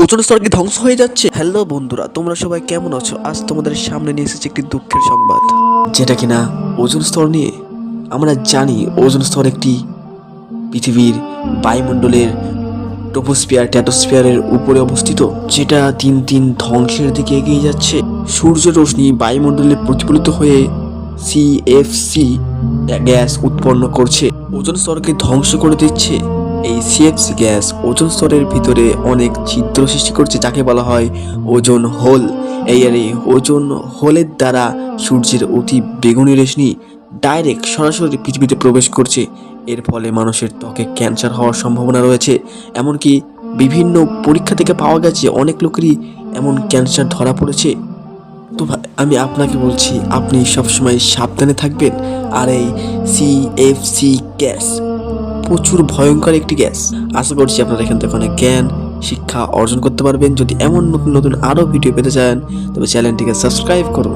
ওজন স্তর কি ধ্বংস হয়ে যাচ্ছে? হ্যালো বন্ধুরা, তোমরা সবাই কেমন আছো? আজ তোমাদের সামনে নিয়ে এসেছি একটি দুঃখের সংবাদ। যেটা কিনা ওজন স্তর নিয়ে আমরা জানি ওজন স্তর একটি পৃথিবীর বায়ুমণ্ডলের টোপোস্ফিয়ার ট্যাটোস্ফিয়ারের উপরে অবস্থিত, যেটা দিন দিন ধ্বংসের দিকে এগিয়ে যাচ্ছে। সূর্য রশ্মি বায়ুমণ্ডলে প্রতিফলিত হয়ে সিএফসি গ্যাস উৎপন্ন করছে। ওজন স্তরকে ধ্বংস করে দিচ্ছে। এই সিএফসি গ্যাস ওজন স্তরের ভিতরে অনেক ছিদ্র সৃষ্টি করছে, যাকে বলা হয় ওজন হোল। এই আর এই ওজন হোলের দ্বারা সূর্যের অতি বেগুনি রশ্মি ডাইরেক্ট সরাসরি পৃথিবীতে প্রবেশ করছে। এর ফলে মানুষের ত্বকে ক্যান্সার হওয়ার সম্ভাবনা রয়েছে। এমনকি বিভিন্ন পরীক্ষা থেকে পাওয়া গেছে, অনেক লোকেরই এমন ক্যান্সার ধরা পড়েছে। তো আমি আপনাকে বলছি, আপনি সবসময় সাবধানে থাকবেন। আর এই সিএফসি গ্যাস। প্রচুর ভয়ঙ্কর একটি গ্যাস। আশা করছি আপনারা এখান থেকে অনেক জ্ঞান, শিক্ষা অর্জন করতে পারবেন। যদি এমন নতুন নতুন আরও ভিডিও পেতে চান, তবে চ্যানেলটিকে সাবস্ক্রাইব করুন।